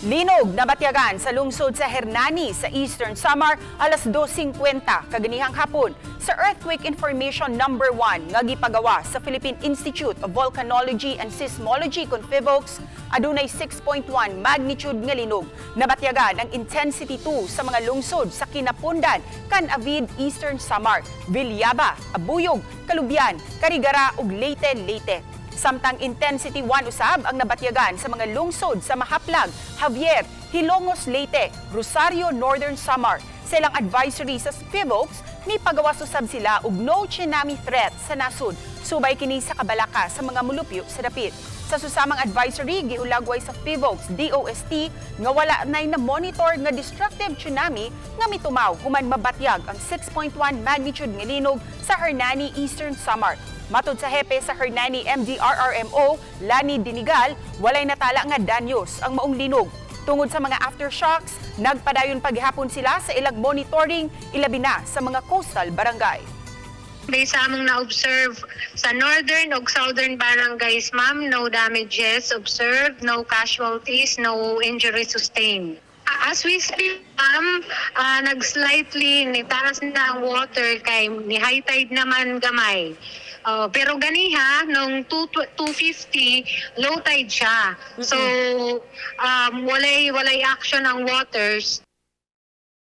Linog na batyagan sa lungsod sa Hernani sa Eastern Samar alas 2.50 kaganihang hapon sa Earthquake Information Number 1 nga gipagawa sa Philippine Institute of Volcanology and Seismology Confivox adunay 6.1 magnitude nga linog. Nabatyagan ang intensity 2 sa mga lungsod sa Kinapundan, Canavid, Eastern Samar, Villaba, Abuyog, Kalubian, Karigara ug Leyte, Leyte. Samtang intensity 1 usab ang nabatyagan sa mga lungsod sa Mahaplag, Javier, Hilongos, Leyte, Rosario, Northern Samar. Sa ilang advisory sa Pivox, ni pagawas usab sila og no tsunami threat sa nasud. Subay kini sa kabalaka sa mga mulupyo sa dapit. Sa susamang advisory, giulagway sa Pivox DOST nga wala nay na monitor nga destructive tsunami nga mitumaw human mabatyag ang 6.1 magnitude nga linog sa Hernani, Eastern Samar. Matod sa hepe sa Hernani MDRRMO, Lani Dinigal, walay natala nga danyos ang maong linog. Tungod sa mga aftershocks, nagpadayon paghapon sila sa ilang monitoring ilabi na sa mga coastal barangay. Based sa among na-observe sa northern ug southern barangays, ma'am, no damages observed, no casualties, no injury sustained. As we speak, ma'am, ah, nag-slightly nitaas na ang water kay ni high tide naman gamay. Oh, pero ganiha, nung 2, 250, low tide siya. So, um, walay, walay action ang waters.